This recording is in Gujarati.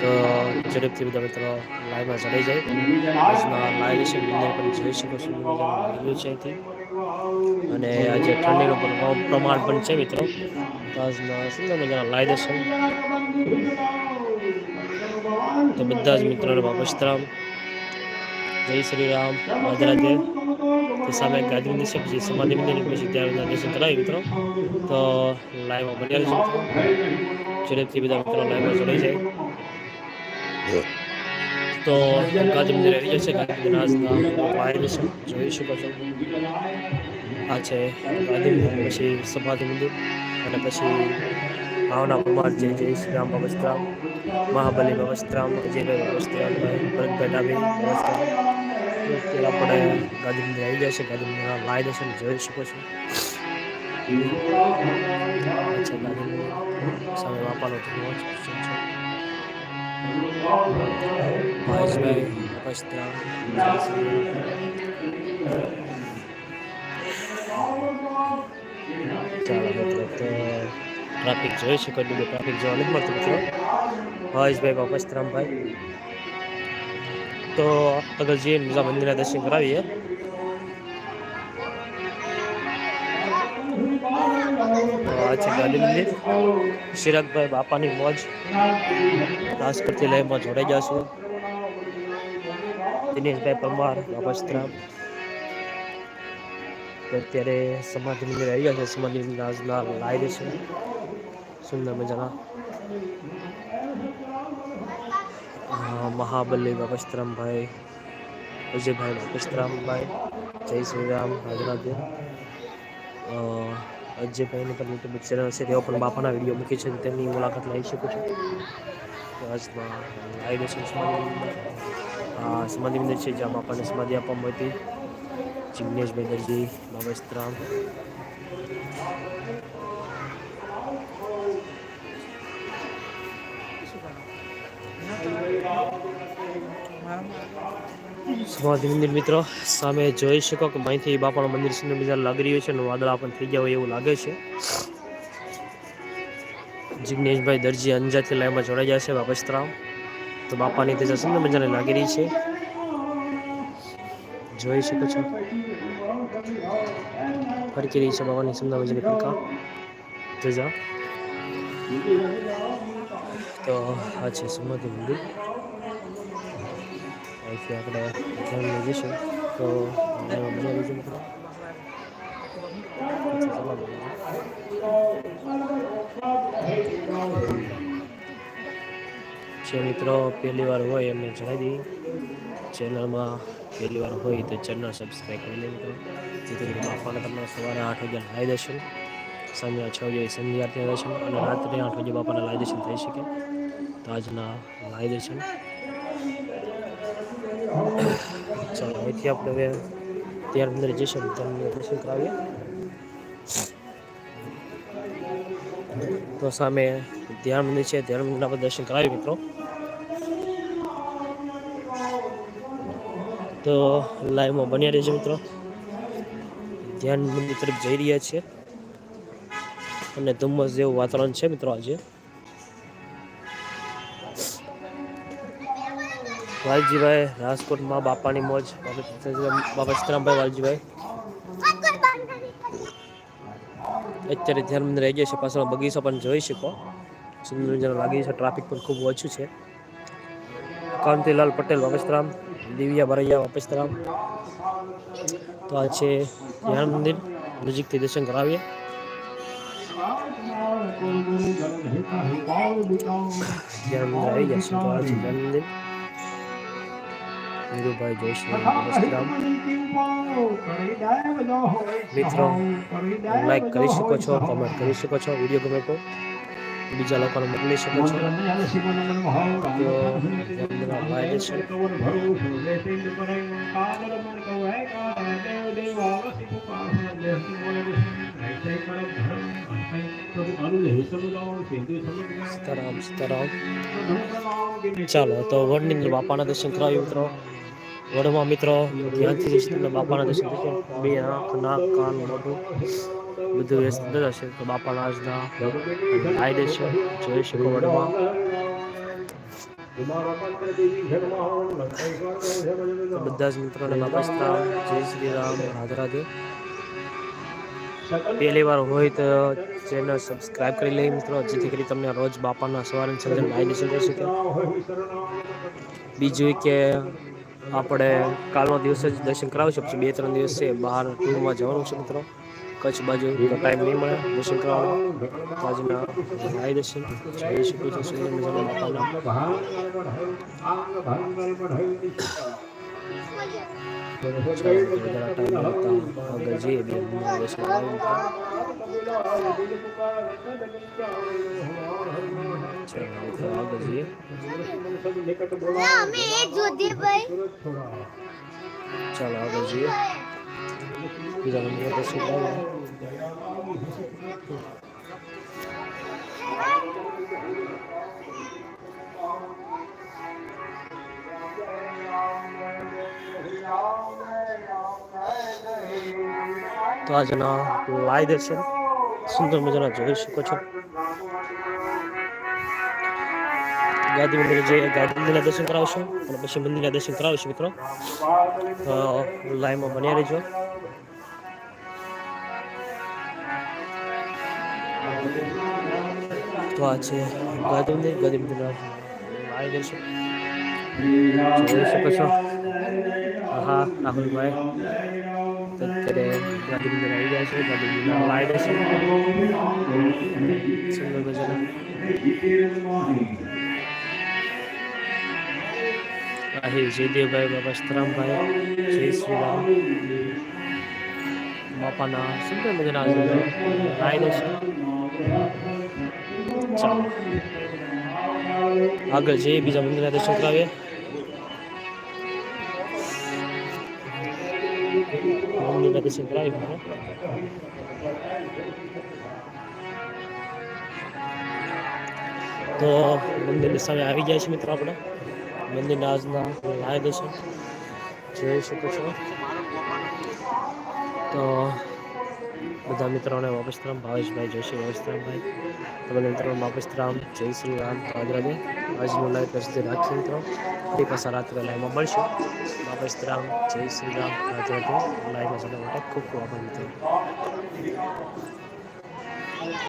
તો ઝડપથી બધા મિત્રો લાઈવમાં ચડાઈ જાય. આજના લાઈવ છે મંદિર પણ જોઈ શકો છો લાગ્યું છે અહીંથી. અને આજે ઠંડીનું પ્રમાણ પણ છે મિત્રો. આજના સુંદર મજાના લાઈવ દર્શન. તો બધા જ મિત્રોને બાપસ્તરામ જય શ્રી રામ, રાધે તો સામે ગાંધી છે પછી સમાધિ મંદિર પછી ત્યાં દર્શન કરાવી મિત્રો. તો લાઈવમાં બન્યા છે ઝડપથી બધા મિત્રો લાઈવમાં જોડાઈ જાય. તો ગાંધી મંદિર આવી જશે. ગાંધી મંદિર આજના વાયર છે જોઈ શકો છો આ છે ગાંધી મંદિર, પછી સમાધિ મંદિર, અને પછી ભાવના કુમાર જય જય શ્રી રામ ભવસ્ત્રામ મહાબલી ભવસ્ત્રામ અજયભાઈ બાબસ્તરામ ભરતભાઈ ડાબી ભવસ્ત્રામ પેલા આપણે ગાંધી મંદિર આવી જશે. ગાંધી મંદિરના લાય દર્શન જોઈ શકો છો અચ્છા, ગાંધી મંદિર. સામે બાપાનો ધર્મ છે મહેશભાઈ અપસ્ત્રામ ચાલો મિત્રો તો ટ્રાફિક જોઈ શકો બીજું ટ્રાફિક જોવા નથી મળતું, મિત્રો. મહેશભાઈ બાપસ્તરામભાઈ તો આગળ જઈએ, બીજા મંદિરના દર્શન કરાવીએ. આ છે ગાંધી મંદિર ચિરાગભાઈ બાપાની મોજ રાજકોટથી લયમાં જોડાઈ જશું દિનેશભાઈ પરમાર બાપસ્ત્રામ અત્યારે સમાધિ મંદિર આવી ગયા છે સમાધિ મંદિર આજના લાઈવ છે સુંદર મજાના મહાબલી બાપસ્તરામભાઈ અજયભાઈ બાપસ્તરામભાઈ જય શ્રી રામ રાજરાજે અજયભાઈની પણ યુટ્યુબ ચેનલ છે, તેઓ પણ બાપાના વીડિયો મૂકી છે તેમની મુલાકાત લઈ શકો છો. આજમાં લાઈવ છે સમાધિ સમાધિ મંદિર છે જ્યાં બાપાને સમાધિ આપવામાં હતી. જિગ્નેશભાઈ દરજી બાબસ્તરામ સમાધિ મંદિર મિત્રો, સામે જોઈ શકો કે અહીંથી બાપાનું મંદિર સુંદર મજા લાગી રહ્યું છે અને વાદળા પણ થઈ ગયા હોય એવું લાગે છે. જિજ્ઞેશભાઈ દરજી અંજારથી લાઈનમાં જોડાઈ જશે છે બાપસ્તરામ તો બાપાની તેજા સુંદર મજાને લાગી રહી છે. જોઈ શકો છો. ફરકી રહી છે બાબાની સુંદર મજાની ફરકા તેજા તો આ છે સમાધિ મંદિર. અહીંથી આપણે લઈ જઈશું તો મજા લઈશું મિત્રો જે મિત્રો પહેલી વાર હોય એમને જણાવી દઈએ. ચેનલમાં પહેલી વાર હોય તો ચેનલ સબસ્ક્રાઈબ કરી લે મિત્રો. જેથી બાપાને તમને સવારે આઠ વાગ્યા લાવી દર્શન સાંજે છ વાગે સંધ્યા દર્શન અને રાત્રે આઠ વાગે બાપાના લાઈ દર્શન થઈ શકે તો આજના લાઈ દર્શન ચાલો, અહીંથી આપણે હવે ત્યાર અંદર જઈશું તમને દર્શન કરાવીએ. તો સામે ધ્યાન મંદિર છે, ધ્યાન મંદિરના આપણે દર્શન કરાવીએ મિત્રો. તો લાઈવમાં બન્યા રહેજો મિત્રો. ધ્યાન મંદિર તરફ જઈ રહ્યા છીએ. અને ધુમ્મસ જેવું વાતાવરણ છે મિત્રો આજે. વાલજીભાઈ, રાજકોટમાં બાપાની મોજ. બાપા સીતારામભાઈ વાલજીભાઈ. અત્યારે ધ્યાન આવી ગયા છે, પાછળ બગીચો પણ જોઈ શકો. સુંદર મજાનો લાગી છે ટ્રાફિક પણ ખૂબ ઓછું છે. કાંતિલાલ પટેલ વાપસરામ દિવ્યા ભરૈયા વાપસરામ તો આ છે ધ્યાન મંદિર. નજીકથી દર્શન કરાવીએ. ધ્યાન મંદિર આવી ગયા છે, તો આ છે ધ્યાન મંદિર. વીરુભાઈ જોશી મિત્રો લાઈક કરી શકો છો કમેન્ટ કરી શકો છો વીડિયો ગમે તો. બીજા લોકોને મોકલી શકો છો. સીતારામ સીતારામ. ચાલો, તો વડની બાપાના દર્શન કરાવ્યું, મિત્રો. વડમાં મિત્રો, ધ્યાનથી તમને બાપાના દર્શન થશે બે આંખ, નાક, કાન, મોઢું, બધું વ્યસ્ત હશે તો બાપાના આજના આઈ છે. જોઈ શકો વડમાં બધા જ મિત્રોને બાપસ્તરામ જય શ્રી રામ. રાધે રાધે. પહેલી વાર હોય તો ચેનલ સબસ્ક્રાઈબ કરી લઈએ મિત્રો, જેથી કરી તમને રોજ બાપાના સવારે સંજય માહિતી થઈ શકે. બીજું કે આપણે કાલનો દિવસે જ દર્શન કરાવશું પછી બે ત્રણ દિવસે બહાર ટૂરમાં જવાનું છે મિત્રો. કચ્છ બાજુ ટાઈમ નહીં મળે દર્શન કરવાનો બાજુના લાઈ દર્શન જોઈ શકું છું સુંદર બાપાના. આગળ જઈએ બે આગળ જઈએ ચાલો આગળ જઈએ બીજા મંદિર દર્શન કરાવીએ તો આજના લાઈ દર્શન સુંદર મજાના જોઈ શકો છો. ગાંધી મંદિર જે ગાંધી મંદિરના દર્શન કરાવશું અને પછી મંદિરના દર્શન કરાવશું મિત્રો. તો લાઈવમાં બન્યા રહેજો. તો આ છે ગાંધી મંદિર. ગાંધી મંદિરના લાઈ દર્શન જોઈ શકો છો. હા રાહુલભાઈ. અત્યારે ગાંધી મંદિર આવી ગયા છે ગાંધી મંદિરના લાઈ દર્શન સુંદર મજાના આહિર જયદેવભાઈ બાબા સીતારામભાઈ જય શ્રી રામ બાપાના સુંદર મજાના લાઈ છે. આગળ જઈએ બીજા મંદિરના દર્શન કરાવીએ. દર્શન કરાવી મિત્રો તો મંદિરની સામે આવી ગયા છે મિત્રો આપણે. મંદિરના આજના લાવી દઈશું જોઈ શકો છો. તો બધા મિત્રોને વાપસરામ ભાવેશભાઈ જોશી વાપસરામભાઈ તમને તો મિત્રો વાપસરામ જય શ્રી રામ. રાધે આજનું લાઈવ પ્રસિદ્ધ રાખીએ મિત્રો. ફરી પાછા રાત્રે લાઈવમાં મળશું. વાપસરામ જય શ્રી રામ. રાધે લાઈવમાં જોવા માટે ખૂબ ખૂબ આભાર મિત્રો.